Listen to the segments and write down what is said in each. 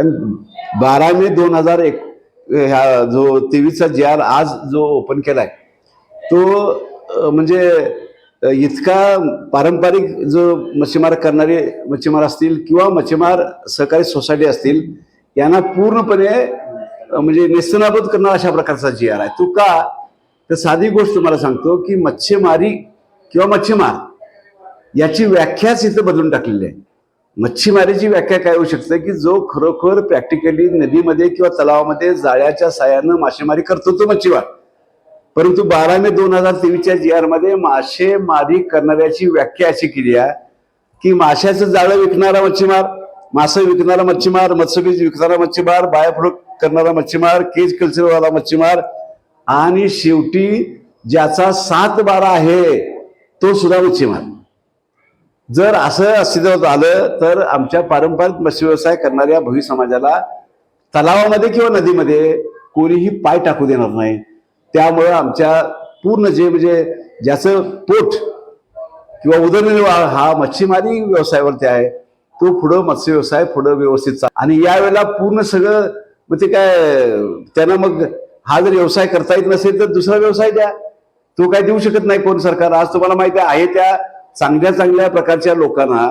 कारण बारा मे दोन हजार एक ह्या जो तेवीसचा जे आर आज जो ओपन केला आहे तो म्हणजे इतका पारंपरिक जो मच्छीमार करणारे मच्छीमार असतील किंवा मच्छीमार सहकारी सोसायटी असतील यांना पूर्णपणे म्हणजे नेस्तनाबूत करणारा अशा प्रकारचा जी आर आहे. तो का? तर साधी गोष्ट तुम्हाला सांगतो की मच्छीमारी किंवा मच्छीमार याची व्याख्याच इथं बदलून टाकलेली आहे. मच्छीमारीची व्याख्या काय होऊ शकते की जो खरोखर प्रॅक्टिकली नदीमध्ये किंवा तलावामध्ये जाळ्याच्या साह्यानं मासेमारी करतो तो मच्छीमार. परंतु बारा मे दोन हजार तेवीसच्या जी आरमध्ये मासेमारी करणाऱ्याची व्याख्या अशी केली आहे की माशाचं जाळं विकणारा मच्छीमार मासे विकणारा मच्छीमार मत्स्यबीज विकणारा मच्छीमार बायोफ्लोट करणारा मच्छीमार केज कल्चरवाला मच्छीमार आणि शेवटी ज्याचा सात बारा आहे तो सुद्धा मच्छीमार. जर असं अस्तित्वात आलं तर आमच्या पारंपरिक मत्स्य व्यवसाय करणाऱ्या भवी समाजाला तलावामध्ये किंवा नदीमध्ये कोणीही पाय टाकू देणार नाही. त्यामुळं आमच्या पूर्ण जे म्हणजे ज्याचं पोट किंवा उदरनिर्वाह हा मच्छीमारी व्यवसायावरती आहे तो पुढं मत्स्य व्यवसाय पुढं व्यवस्थित चाल आणि यावेळेला पूर्ण सगळं मग ते काय त्यांना मग हा जर व्यवसाय करता येत नसेल तर दुसरा व्यवसाय द्या. तो काय देऊ शकत नाही कोण सरकार. आज तुम्हाला माहिती आहे त्या चांगल्या चांगल्या प्रकारच्या लोकांना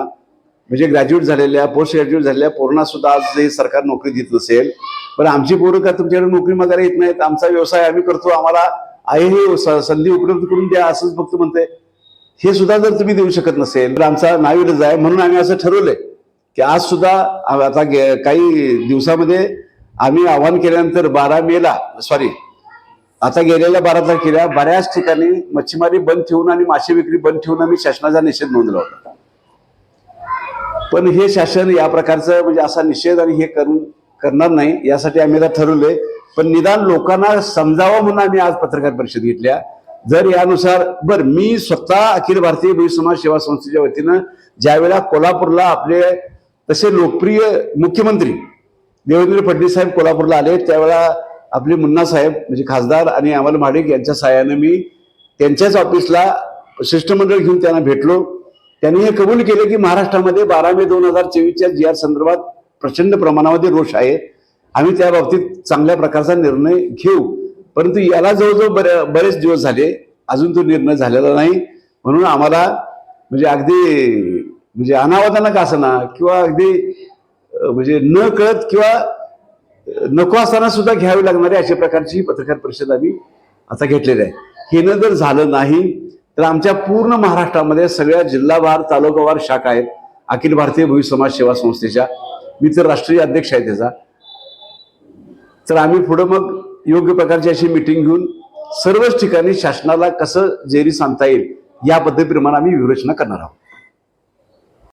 म्हणजे ग्रॅज्युएट झालेल्या पोस्ट ग्रॅज्युएट झालेल्या पोरांना सुद्धा आज जे सरकार नोकरी देत नसेल. पण आमची पोरं का तुमच्याकडे नोकरी मागायला येत नाहीत? आमचा व्यवसाय आम्ही करतो आम्हाला आहे हे स- संधी उपलब्ध करून द्या असंच फक्त म्हणते हे सुद्धा जर तुम्ही देऊ शकत नसेल तर आमचा नाविरज आहे. म्हणून आम्ही असं ठरवलंय की आज सुद्धा आता काही दिवसामध्ये आम्ही आवाहन केल्यानंतर बारा मेला सॉरी आता गेलेल्या बारा तारखेला बऱ्याच ठिकाणी मच्छीमारी बंद ठेवून आणि मासे विक्री बंद ठेवून आम्ही शासनाचा निषेध नोंदला होता. पण हे शासन या प्रकारचं म्हणजे असा निषेध आणि हे करून करणार नाही यासाठी आम्ही आता ठरवले पण निदान लोकांना समजावं म्हणून आम्ही आज पत्रकार परिषद घेतल्या. जर यानुसार बर मी स्वतः अखिल भारतीय भूमी समाज सेवा संस्थेच्या वतीनं ज्यावेळेला कोल्हापूरला आपले तसे लोकप्रिय मुख्यमंत्री देवेंद्र फडणवीस साहेब कोल्हापूरला आले त्यावेळेला आपले मुन्ना साहेब म्हणजे खासदार आणि अमल महाडिक यांच्या सहाय्याने मी त्यांच्याच ऑफिसला शिष्टमंडळ घेऊन त्यांना भेटलो. त्यांनी हे कबूल केले की महाराष्ट्रामध्ये बारा मे दोन हजार चोवीसच्या जी आर संदर्भात प्रचंड प्रमाणामध्ये रोष आहे. आम्ही त्या बाबतीत चांगल्या प्रकारचा निर्णय घेऊ. परंतु याला जवळजवळ बरे बरेच दिवस झाले. अजून तो निर्णय झालेला नाही. म्हणून आम्हाला म्हणजे अगदी म्हणजे अनावधानक असं ना किंवा अगदी म्हणजे न कळत किंवा नको असताना सुद्धा घ्यावी लागणारी अशा प्रकारची पत्रकार परिषद आम्ही आता घेतलेली आहे. हे जर झालं नाही तर आमच्या पूर्ण महाराष्ट्रामध्ये सगळ्या जिल्हावार तालुकावार शाखा आहेत. अखिल भारतीय भूमी समाज सेवा संस्थेच्या. मी तर राष्ट्रीय अध्यक्ष आहे त्याचा. तर आम्ही पुढं मग योग्य प्रकारची अशी मिटिंग घेऊन सर्वच ठिकाणी शासनाला कसं जेरी सांगता येईल या पद्धतीप्रमाणे आम्ही व्यूहरचना करणार आहोत.